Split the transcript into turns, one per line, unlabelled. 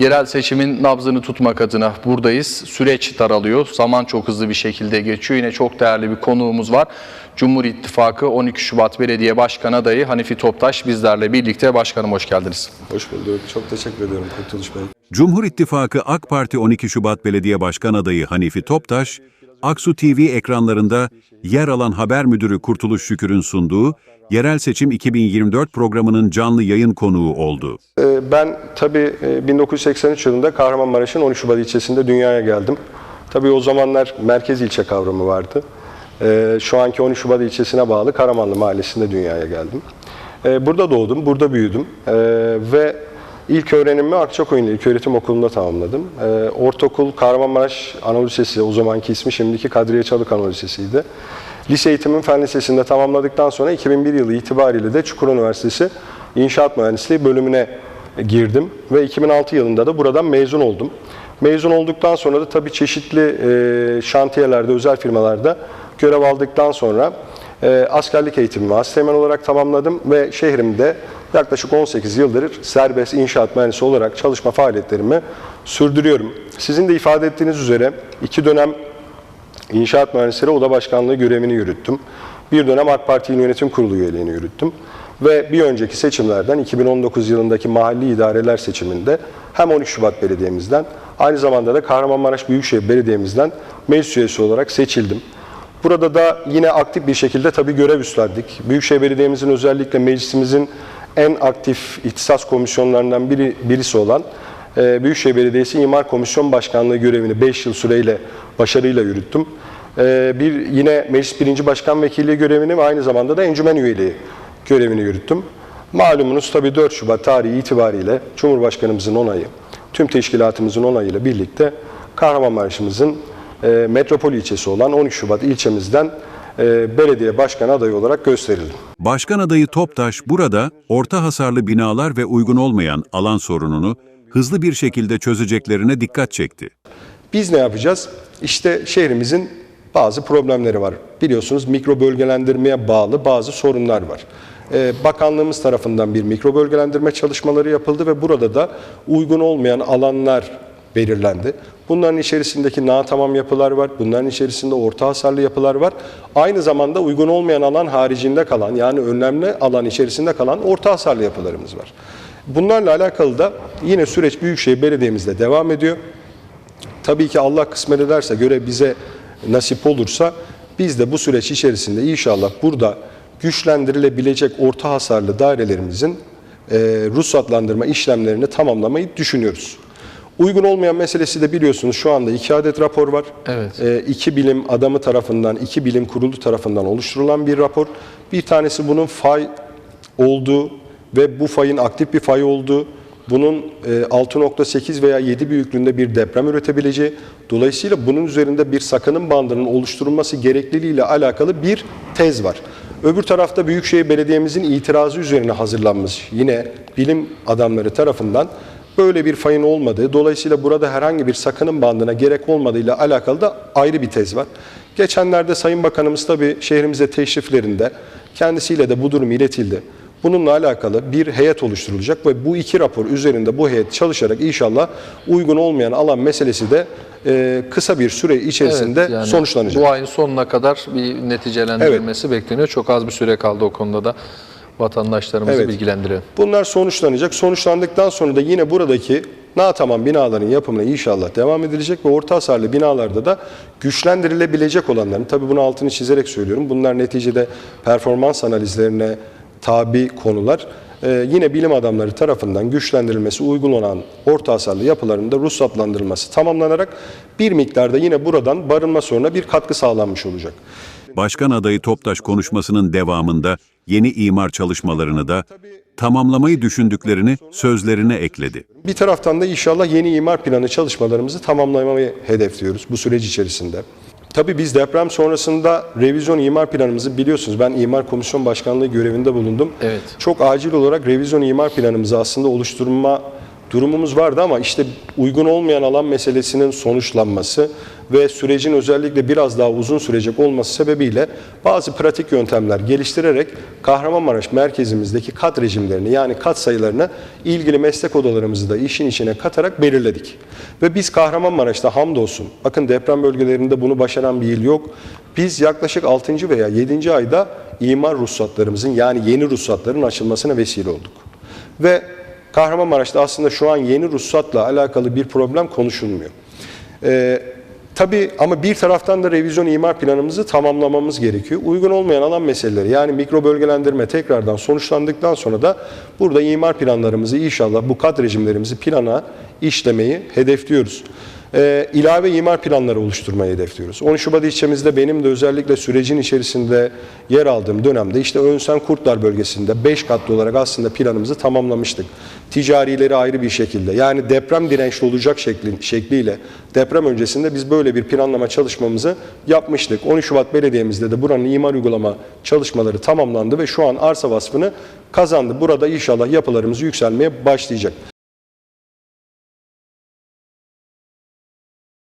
Yerel seçimin nabzını tutmak adına buradayız. Süreç daralıyor. Zaman çok hızlı bir şekilde geçiyor. Yine çok değerli bir konuğumuz var. Cumhur İttifakı 12 Şubat Belediye Başkan adayı Hanifi Toptaş bizlerle birlikte. Başkanım hoş geldiniz.
Hoş bulduk. Çok teşekkür ediyorum Kurtuluş Bey.
Cumhur İttifakı AK Parti 12 Şubat Belediye Başkan adayı Hanifi Toptaş, Aksu TV ekranlarında yer alan haber müdürü Kurtuluş Şükür'ün sunduğu Yerel Seçim 2024 programının canlı yayın konuğu oldu.
Ee, Ben tabii e, 1983 yılında Kahramanmaraş'ın 13 Şubat ilçesinde dünyaya geldim. Tabii o zamanlar merkez ilçe kavramı vardı. Ee, Şu anki 13 Şubat ilçesine bağlı Karamanlı mahallesinde dünyaya geldim. Ee, Burada doğdum, burada büyüdüm ve ilk öğrenimimi Akçakoyunlu İlköğretim Okulu'nda tamamladım. Ee, Ortaokul Kahramanmaraş Anadolu o zamanki ismi şimdiki Kadriye Çalık Anadolu. Lise eğitimimi Fen Lisesi'nde tamamladıktan sonra 2001 yılı itibariyle de Çukurova Üniversitesi İnşaat Mühendisliği bölümüne girdim ve 2006 yılında da buradan mezun oldum. Mezun olduktan sonra da tabii çeşitli e, şantiyelerde, özel firmalarda görev aldıktan sonra e, askerlik eğitimimi asteğmen olarak tamamladım ve şehrimde yaklaşık 18 yıldır serbest inşaat mühendisi olarak çalışma faaliyetlerimi sürdürüyorum. Sizin de ifade ettiğiniz üzere iki dönem İnşaat Mühendisleri Oda Başkanlığı görevini yürüttüm. Bir dönem AK Parti İl Yönetim Kurulu üyeliğini yürüttüm. Ve bir önceki seçimlerden 2019 yılındaki mahalli idareler seçiminde hem 13 Şubat Belediye'mizden aynı zamanda da Kahramanmaraş Büyükşehir Belediye'mizden meclis üyesi olarak seçildim. Burada da yine aktif bir şekilde tabii görev üstlendik. Büyükşehir Belediye'mizin özellikle meclisimizin en aktif ihtisas komisyonlarından biri, birisi olan e, Büyükşehir Belediyesi İmar Komisyon Başkanlığı görevini 5 yıl süreyle başarıyla yürüttüm. E, bir yine Meclis Birinci Başkan Vekilliği görevini ve aynı zamanda da encümen üyeliği görevini yürüttüm. Malumunuz tabii 4 Şubat tarihi itibariyle Cumhurbaşkanımızın onayı, tüm teşkilatımızın onayıyla birlikte Kahramanmaraş'ımızın e, metropol ilçesi olan 13 Şubat ilçemizden belediye başkan adayı olarak gösterildi.
Başkan adayı Toptaş burada orta hasarlı binalar ve uygun olmayan alan sorununu hızlı bir şekilde çözeceklerine dikkat çekti.
Biz ne yapacağız? İşte şehrimizin bazı problemleri var. Biliyorsunuz mikro bölgelendirmeye bağlı bazı sorunlar var. Ee, Bakanlığımız tarafından bir mikro bölgelendirme çalışmaları yapıldı ve burada da uygun olmayan alanlar belirlendi. Bunların içerisindeki na tamam yapılar var. Bunların içerisinde orta hasarlı yapılar var. Aynı zamanda uygun olmayan alan haricinde kalan yani önlemli alan içerisinde kalan orta hasarlı yapılarımız var. Bunlarla alakalı da yine süreç Büyükşehir Belediye'mizde devam ediyor. Tabii ki Allah kısmet ederse göre bize nasip olursa biz de bu süreç içerisinde inşallah burada güçlendirilebilecek orta hasarlı dairelerimizin e, ruhsatlandırma işlemlerini tamamlamayı düşünüyoruz. Uygun olmayan meselesi de biliyorsunuz şu anda iki adet rapor var.
Evet.
E, iki bilim adamı tarafından, iki bilim kurulu tarafından oluşturulan bir rapor. Bir tanesi bunun fay olduğu ve bu fayın aktif bir fay olduğu, bunun e, 6.8 veya 7 büyüklüğünde bir deprem üretebileceği, dolayısıyla bunun üzerinde bir sakınım bandının oluşturulması gerekliliğiyle alakalı bir tez var. Öbür tarafta Büyükşehir Belediye'mizin itirazı üzerine hazırlanmış yine bilim adamları tarafından böyle bir fayın olmadığı, dolayısıyla burada herhangi bir sakınım bandına gerek olmadığıyla alakalı da ayrı bir tez var. Geçenlerde Sayın Bakanımız tabii şehrimize teşriflerinde kendisiyle de bu durum iletildi. Bununla alakalı bir heyet oluşturulacak ve bu iki rapor üzerinde bu heyet çalışarak inşallah uygun olmayan alan meselesi de e, kısa bir süre içerisinde
Evet, yani
sonuçlanacak.
Bu ayın sonuna kadar bir neticelendirilmesi bekleniyor. Çok az bir süre kaldı o konuda da vatandaşlarımızı
Evet.
bilgilendirelim.
Bunlar sonuçlanacak. Sonuçlandıktan sonra da yine buradaki tamam binaların yapımına inşallah devam edilecek ve orta hasarlı binalarda da güçlendirilebilecek olanların, tabii bunu altını çizerek söylüyorum, bunlar neticede performans analizlerine tabi konular. Ee, yine bilim adamları tarafından güçlendirilmesi uygun olan orta hasarlı yapıların da ruhsatlandırılması tamamlanarak bir miktarda yine buradan barınma sorununa bir katkı sağlanmış olacak.
Başkan adayı Toptaş konuşmasının devamında yeni imar çalışmalarını da tamamlamayı düşündüklerini sözlerine ekledi.
Bir taraftan da inşallah yeni imar planı çalışmalarımızı tamamlamayı hedefliyoruz bu süreç içerisinde. Tabii biz deprem sonrasında revizyon imar planımızı biliyorsunuz. Ben imar komisyon başkanlığı görevinde bulundum.
Evet.
Çok acil olarak revizyon imar planımızı aslında oluşturma durumumuz vardı ama işte uygun olmayan alan meselesinin sonuçlanması ve sürecin özellikle biraz daha uzun sürecek olması sebebiyle bazı pratik yöntemler geliştirerek Kahramanmaraş merkezimizdeki kat rejimlerini yani kat sayılarını ilgili meslek odalarımızı da işin içine katarak belirledik. Ve biz Kahramanmaraş'ta hamdolsun bakın deprem bölgelerinde bunu başaran bir il yok. Biz yaklaşık 6. veya 7. ayda imar ruhsatlarımızın yani yeni ruhsatların açılmasına vesile olduk. Ve Kahramanmaraş'ta aslında şu an yeni ruhsatla alakalı bir problem konuşulmuyor. Ee, tabii ama bir taraftan da revizyon imar planımızı tamamlamamız gerekiyor. Uygun olmayan alan meseleleri yani mikro bölgelendirme tekrardan sonuçlandıktan sonra da burada imar planlarımızı inşallah bu kat rejimlerimizi plana işlemeyi hedefliyoruz. Ee, ilave imar planları oluşturmayı hedefliyoruz. 10 Şubat ilçemizde benim de özellikle sürecin içerisinde yer aldığım dönemde işte Önsen Kurtlar bölgesinde 5 katlı olarak aslında planımızı tamamlamıştık. Ticarileri ayrı bir şekilde yani deprem dirençli olacak şekli, şekliyle deprem öncesinde biz böyle bir planlama çalışmamızı yapmıştık. 13 Şubat Belediye'mizde de buranın imar uygulama çalışmaları tamamlandı ve şu an arsa vasfını kazandı. Burada inşallah yapılarımız yükselmeye başlayacak.